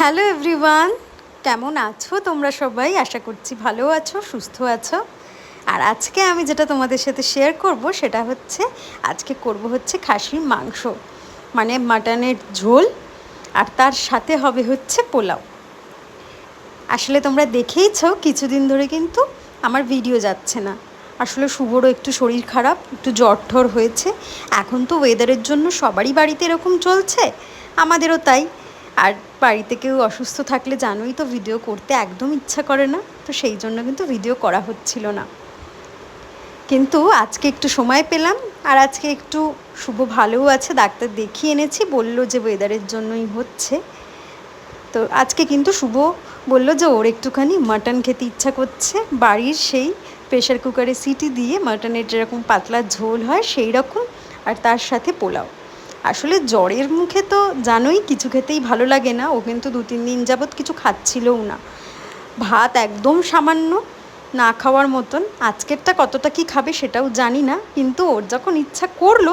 Hello everyone, কেমন আছো তোমরা সবাই? আশা করছি ভালো আছো, সুস্থ আছো। আর আজকে আমি যেটা তোমাদের সাথে শেয়ার করব সেটা হচ্ছে, আজকে করব হচ্ছে খাসির মাংস মানে মাটনের ঝোল, আর তার সাথে হবে হচ্ছে পোলাও। আসলে তোমরা দেখেইছো, কিছুদিন ধরে কিন্তু আমার ভিডিও যাচ্ছে না। আসলে শুভরও একটু শরীর খারাপ, একটু জ্বর ঠর হয়েছে। এখন তো ওয়েদারের জন্য সবারই বাড়িতে এরকম চলছে, আমাদেরও তাই। আর বাড়িতে কেউ অসুস্থ থাকলে জানোই তো ভিডিও করতে একদম ইচ্ছা করে না, তো সেই জন্য কিন্তু ভিডিও করা হচ্ছিল না। কিন্তু আজকে একটু সময় পেলাম আর আজকে একটু শুভ ভালোও আছে, ডাক্তার দেখিয়ে এনেছি, বলল যে ওয়েদারের জন্যই হচ্ছে। তো আজকে কিন্তু শুভ, বলল যে ওর একটুখানি মাটন খেতে ইচ্ছা করছে, বাড়ির সেই প্রেশার কুকারে সিটি দিয়ে মাটনের যেরকম পাতলা ঝোল হয় সেই রকম আর তার সাথে পোলাও। আসলে জ্বরের মুখে তো জানোই কিছু খেতেই ভালো লাগে না। ও কিন্তু দু, তিন দিন যাবৎ কিছু খাচ্ছিলও না। ভাত একদম সামান্য না খাওয়ার মতন। আজকেরটা কতটা কি খাবে সেটাও জানি না। কিন্তু ওর যখন ইচ্ছা করল,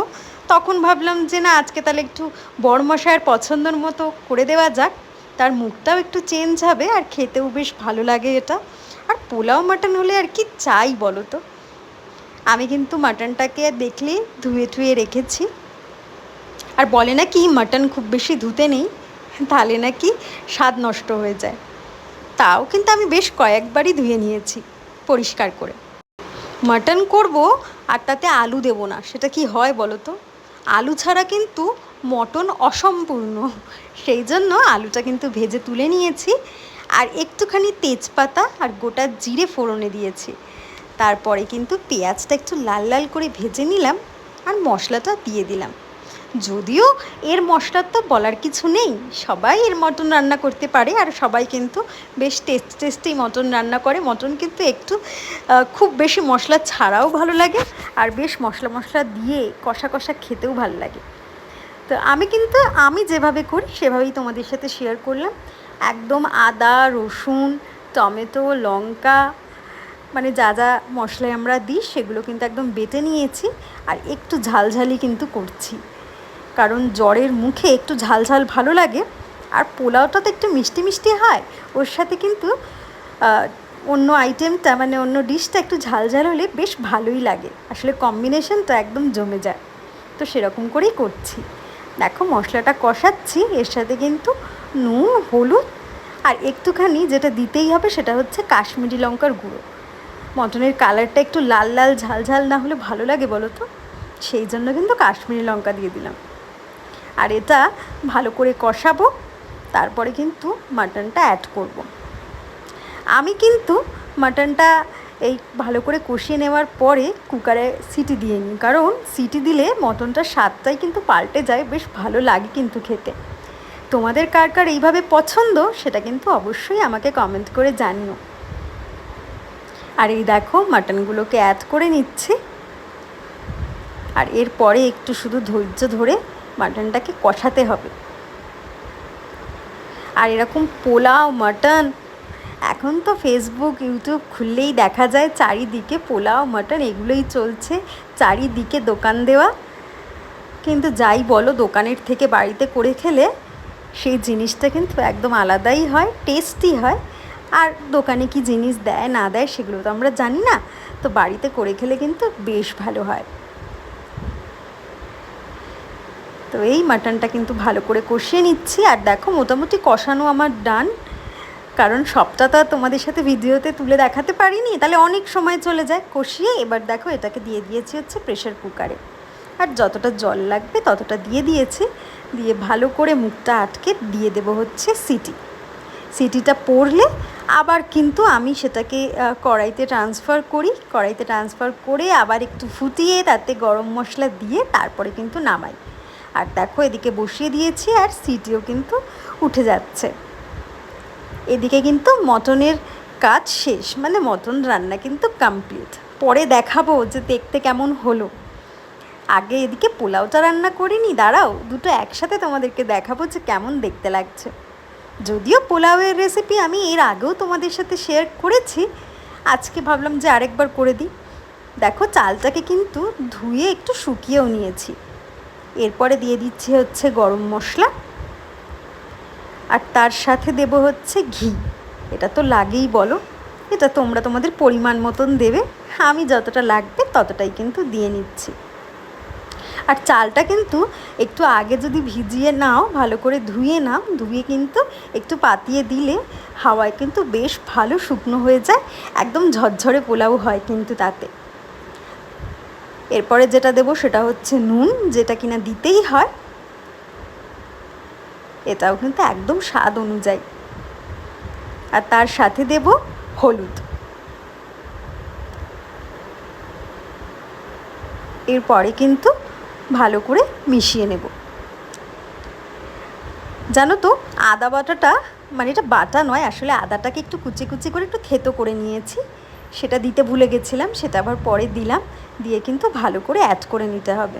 তখন ভাবলাম যে না, আজকে তাহলে একটু বড়মশায়ের পছন্দর মতো করে দেওয়া যাক। তার মুখটাও একটু চেঞ্জ হবে আর খেতেও বেশ ভালো লাগে এটা। আর পোলাও, মাটন হলে আর কি চাই বলো তো? আমি কিন্তু মাটনটাকে দেখলেই ধুয়ে ধুয়ে রেখেছি। আর বলে নাকি মাটন খুব বেশি ধুতে নেই, তাহলে নাকি স্বাদ নষ্ট হয়ে যায়। তাও কিন্তু আমি বেশ কয়েকবারই ধুয়ে নিয়েছি, পরিষ্কার করে। মাটন করব আর তাতে আলু দেব না, সেটা কি হয় বলো তো? আলু ছাড়া কিন্তু মটন অসম্পূর্ণ, সেই জন্য আলুটা কিন্তু ভেজে তুলে নিয়েছি আর একটুখানি তেজপাতা আর গোটা জিরে ফোড়নে দিয়েছি। তারপরে কিন্তু পেঁয়াজটা একটু লাল লাল করে ভেজে নিলাম আর মশলাটা দিয়ে দিলাম। যদিও এর মশলার তো বলার কিছু নেই। সবাই এর মটন রান্না করতে পারে আর সবাই কিন্তু বেশ টেস্ট টেস্টেই মটন রান্না করে। মটন কিন্তু একটু খুব বেশি মশলা ছাড়াও ভালো লাগে আর বেশ মশলা মশলা দিয়ে কষা কষা খেতেও ভালো লাগে। তো আমি কিন্তু, আমি যেভাবে করি সেভাবেই তোমাদের সাথে শেয়ার করলাম। একদম আদা, রসুন, টমেটো, লঙ্কা মানে যা যা মশলায় আমরা দিই সেগুলো কিন্তু একদম বেটে নিয়েছি আর একটু ঝালঝালি কিন্তু করছি। কারণ জ্বরের মুখে একটু ঝাল ঝাল ভালো লাগে আর পোলাওটা তো একটু মিষ্টি মিষ্টি হয়। ওর সাথে কিন্তু অন্য আইটেমটা মানে অন্য ডিশটা একটু ঝাল ঝাল হলে বেশ ভালোই লাগে। আসলে কম্বিনেশনটা একদম জমে যায়। তো সেরকম করেই করছি। দেখো মশলাটা কষাচ্ছি, এর সাথে কিন্তু নুন, হলুদ আর একটুখানি যেটা দিতেই হবে সেটা হচ্ছে কাশ্মীরি লঙ্কার গুঁড়ো। মটনের কালারটা একটু লাল লাল ঝাল ঝাল না হলে ভালো লাগে বলো তো? সেই জন্য কিন্তু কাশ্মীরি লঙ্কা দিয়ে দিলাম। আর এটা ভালো করে কষাবো, তারপরে কিন্তু মাটনটা অ্যাড করব। আমি কিন্তু মাটনটা এই ভালো করে কষিয়ে নেওয়ার পরে কুকারে সিটি দিয়ে নিই, কারণ সিটি দিলে মটনটার স্বাদটাই কিন্তু পাল্টে যায়, বেশ ভালো লাগে কিন্তু খেতে। তোমাদের কার কার এইভাবে পছন্দ সেটা কিন্তু অবশ্যই আমাকে কমেন্ট করে জানিও। আর এই দেখো মাটনগুলোকে অ্যাড করে নিচ্ছি। আর এরপরে একটু শুধু ধৈর্য ধরে মাটনটাকে কষাতে হবে। আর এরকম পোলাও, মাটন, এখন তো ফেসবুক ইউটিউব খুললেই দেখা যায় চারিদিকে পোলাও, মাটন, এগুলোই চলছে। চারিদিকে দোকান দেওয়া। কিন্তু যাই বলো, দোকানের থেকে বাড়িতে করে খেলে সেই জিনিসটা কিন্তু একদম আলাদাই হয় টেস্টি হয়। আর দোকানে কি জিনিস দেয়, না দেয়, সেগুলো তো আমরা জানি না। তো বাড়িতে করে খেলে কিন্তু বেশ ভালো হয়। তো এই মাটনটা কিন্তু ভালো করে কষিয়ে নিচ্ছি। আর দেখো, মোটামুটি কষানো আমার ডান। কারণ সবটা তো তোমাদের সাথে ভিডিওতে তুলে দেখাতে পারিনি। তাহলে অনেক সময় চলে যায় কষিয়ে। এবার দেখো, এটাকে দিয়ে দিয়েছি হচ্ছে প্রেশার কুকারে আর যতটা জল লাগবে ততটা দিয়ে দিয়েছি। দিয়ে ভালো করে মুখটা আটকে দিয়ে দেব হচ্ছে সিটি। সিটিটা পড়লে আবার কিন্তু আমি সেটাকে কড়াইতে ট্রান্সফার করি। কড়াইতে ট্রান্সফার করে আবার একটু ফুটিয়ে তাতে গরম মশলা দিয়ে তারপরে কিন্তু নামাই। আর দেখো, এদিকে বসিয়ে দিয়েছি আর সিটিও কিন্তু উঠে যাচ্ছে। এদিকে কিন্তু মটনের কাজ শেষ মানে মটন রান্না কিন্তু কমপ্লিট পরে দেখাবো যে দেখতে কেমন হলো। আগে এদিকে পোলাওটা রান্না করিনি, দাঁড়াও, দুটো একসাথে তোমাদেরকে দেখাবো যে কেমন দেখতে লাগছে। যদিও পোলাওয়ের রেসিপি আমি এর আগেও তোমাদের সাথে শেয়ার করেছি, আজকে ভাবলাম যে আরেকবার করে দিই। দেখো, চালটাকে কিন্তু ধুয়ে একটু শুকিয়েও নিয়েছি। এরপরে দিয়ে দিচ্ছি হচ্ছে গরম মশলা। আর তার সাথে দেব হচ্ছে ঘি। এটা তো লাগেই বলো। এটা তোমরা তোমাদের পরিমাণ মতন দেবে। আমি যতটা লাগবে ততটাই কিন্তু দিয়ে নিচ্ছি। আর চালটা কিন্তু একটু আগে যদি ভিজিয়ে নাও, ভালো করে ধুয়ে নাও, ধুয়ে কিন্তু একটু পাতিয়ে দিলে হাওয়ায় কিন্তু বেশ ভালো শুকনো হয়ে যায়। একদম ঝরঝরে পোলাও হয় কিন্তু তাতে। এরপরে যেটা দেবো সেটা হচ্ছে নুন, যেটা কিনা দিতেই হয়। এটাও কিন্তু একদম স্বাদ অনুযায়ী। আর তার সাথে দেব হলুদ। এরপরে কিন্তু ভালো করে মিশিয়ে নেব। জানো তো, আদা বাটাটা মানে এটা বাটা নয়, আসলে আদাটাকে একটু কুচি কুচি করে একটু থেতো করে নিয়েছি। সেটা দিতে ভুলে গেছিলাম, সেটা আবার পরে দিলাম। দিয়ে কিন্তু ভালো করে অ্যাড করে নিতে হবে।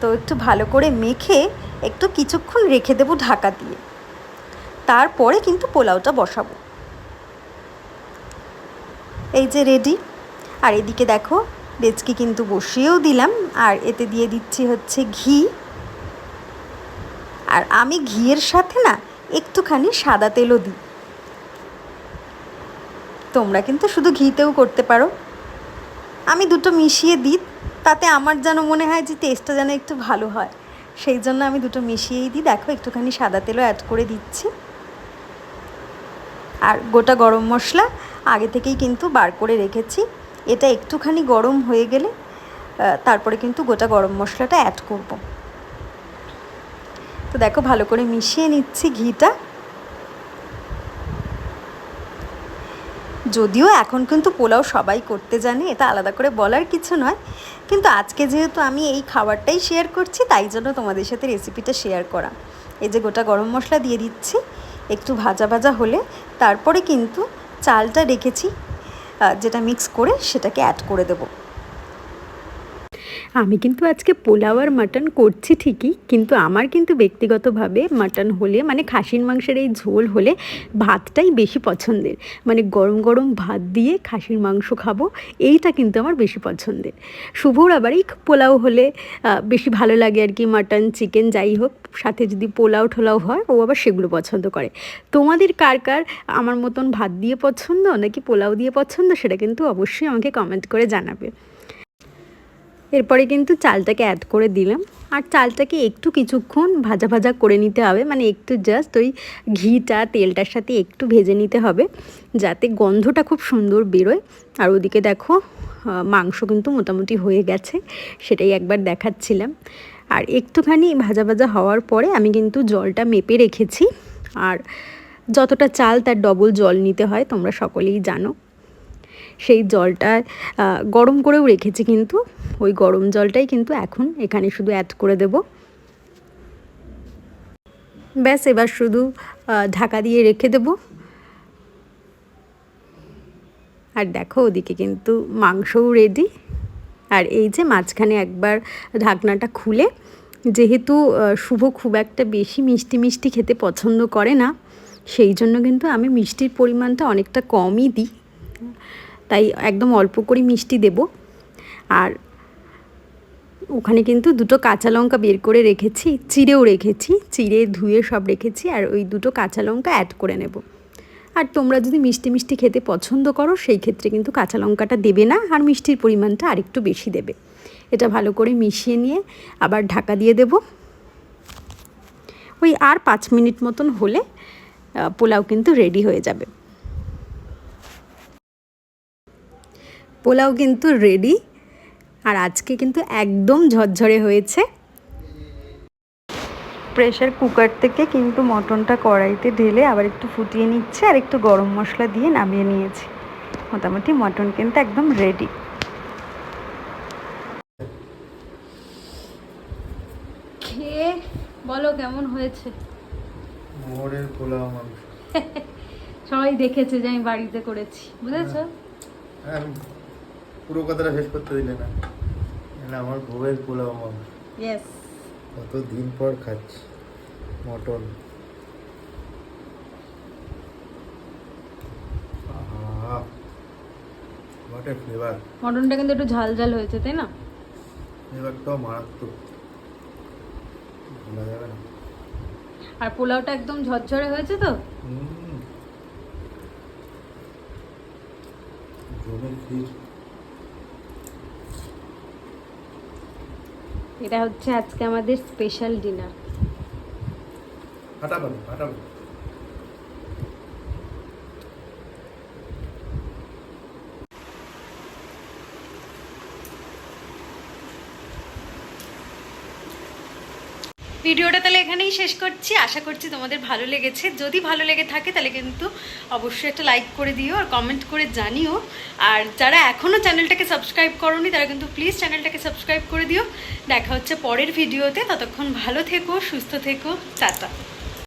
তো একটু ভালো করে মেখে একটু কিছুক্ষণ রেখে দেবো ঢাকা দিয়ে। তারপরে কিন্তু পোলাওটা বসাবো। এই যে রেডি আর এদিকে দেখো ডেচকি কিন্তু বসিয়েও দিলাম। আর এতে দিয়ে দিচ্ছি হচ্ছে ঘি। আর আমি ঘিয়ের সাথে না একটুখানি সাদা তেলও দিই। তোমরা কিন্তু শুধু ঘিতেও করতে পারো। আমি দুটো মিশিয়ে দিই, তাতে আমার যেন মনে হয় যে টেস্টটা যেন একটু ভালো হয়। সেই জন্য আমি দুটো মিশিয়েই দিই। দেখো, একটুখানি সাদা তেলও অ্যাড করে দিচ্ছি। আর গোটা গরম মশলা আগে থেকেই কিন্তু বার করে রেখেছি। এটা একটুখানি গরম হয়ে গেলে তারপরে কিন্তু গোটা গরম মশলাটা অ্যাড করব। তো দেখো, ভালো করে মিশিয়ে নিচ্ছি ঘিটা। যদিও এখন কিন্তু পোলাও সবাই করতে জানে, এটা আলাদা করে বলার কিছু নয়। কিন্তু আজকে যেহেতু আমি এই খাবারটাই শেয়ার করছি, তাই জন্য তোমাদের সাথে রেসিপিটা শেয়ার করা। এই যে গোটা গরম মশলা দিয়ে দিচ্ছি, একটু ভাজা ভাজা হলে, তারপরে কিন্তু চালটা রেখেছি যেটা মিক্স করে সেটাকে অ্যাড করে দেবো। আমি কিন্তু আজকে পোলাও আর মাটন করছি ঠিকই, কিন্তু আমার কিন্তু ব্যক্তিগতভাবে মাটন হলে মানে খাসির মাংসের এই ঝোল হলে ভাতটাই বেশি পছন্দের। মানে গরম গরম ভাত দিয়ে খাসির মাংস খাব, এইটা কিন্তু আমার বেশি পছন্দের। শুভর আবার এই পোলাও হলে বেশি ভালো লাগে আর কি মাটন, চিকেন যাই হোক, সাথে যদি পোলাও ঠোলাও হয়, ও আবার সেগুলো পছন্দ করে। তোমাদের কার কার আমার মতন ভাত দিয়ে পছন্দ নাকি পোলাও দিয়ে পছন্দ, সেটা কিন্তু অবশ্যই আমাকে কমেন্ট করে জানাবে। এরপরে কিন্তু চালটাকে অ্যাড করে দিলাম। আর চালটাকে একটু কিছুক্ষণ ভাজা ভাজা করে নিতে হবে। মানে একটু জাস্ট ওই ঘিটা, তেলটার সাথে একটু ভেজে নিতে হবে, যাতে গন্ধটা খুব সুন্দর বেরোয়। আর ওদিকে দেখো মাংস কিন্তু মোটামুটি হয়ে গেছে, সেটাই একবার দেখাচ্ছিলাম। আর একটুখানি ভাজা ভাজা হওয়ার পরে আমি কিন্তু জলটা মেপে রেখেছি। আর যতটা চাল তার ডবল জল নিতে হয়, তোমরা সকলেই জানো। সেই জলটা গরম করেও রেখেছি কিন্তু। ওই গরম জলটাই কিন্তু এখন এখানে শুধু অ্যাড করে দেব। ব্যাস, এবার শুধু ঢাকা দিয়ে রেখে দেব। আর দেখো, ওদিকে কিন্তু মাংসও রেডি আর এই যে মাঝখানে একবার ঢাকনাটা খুলে, যেহেতু শুভ খুব একটা বেশি মিষ্টি মিষ্টি খেতে পছন্দ করে না, সেই জন্য কিন্তু আমি মিষ্টির পরিমাণটা অনেকটা কমই দিই। তাই একদম অল্প করে মিষ্টি দেব। আর ওখানে কিন্তু দুটো কাঁচা লঙ্কা বের করে রেখেছি, চিড়েও রেখেছি, চিড়ে ধুয়ে সব রেখেছি, আর ওই দুটো কাঁচা লঙ্কা অ্যাড করে নেব। আর তোমরা যদি মিষ্টি মিষ্টি খেতে পছন্দ করো, সেই ক্ষেত্রে কিন্তু কাঁচা লঙ্কাটা দেবে না, আর মিষ্টির পরিমাণটা আরেকটু বেশি দেবে। এটা ভালো করে মিশিয়ে নিয়ে আবার ঢাকা দিয়ে দেব। ওই আর পাঁচ মিনিট মতন হলে পোলাও কিন্তু রেডি হয়ে যাবে। পোলাও কিন্তু রেডি আর আজকে কিন্তু একদম ঝরঝরে হয়েছে। প্রেশার কুকার থেকে কিন্তু মটনটা কড়াইতে ঢেলে আবার একটু ফুটিয়ে নিচ্ছে আর একটু গরম মশলা দিয়ে নামিয়ে নিয়েছি। মোটামুটি মটন কিন্তু একদম রেডি খেয়ে বলো কেমন হয়েছে? মোহরের পোলাও মাংস। সবাই দেখেছে যে আমি বাড়িতে করেছি বুঝেছ? হ্যাঁ, পুরো কথাটা শেষ করতে দিলে না। মানে আমার বউয়ের পোলাও মাংস ইয়েস কত দিন পর খাচ্ছি? মটন। হোয়াট এ ফ্লেভার মটনটা কিন্তু একটু ঝাল ঝাল হয়েছে তাই না? ফ্লেভারটাও মারাত্মক। বলা যাবে না। আর পোলাওটা একদম ঝরঝরে হয়েছে তো। জমের ক্ষীর। এটা হচ্ছে আজকে আমাদের স্পেশাল ডিনার ফাটাফাটি ফাটাফাটি ভিডিওটা তাহলে এখানেই শেষ করছি। আশা করছি তোমাদের ভালো লেগেছে। যদি ভালো লেগে থাকে তাহলে কিন্তু অবশ্যই একটা লাইক করে দিও আর কমেন্ট করে জানিও। আর যারা এখনও চ্যানেলটাকে সাবস্ক্রাইব করনি, তারা কিন্তু প্লিজ চ্যানেলটাকে সাবস্ক্রাইব করে দিও। দেখা হচ্ছে পরের ভিডিওতে ততক্ষণ ভালো থেকো, সুস্থ থেকো। টাটা।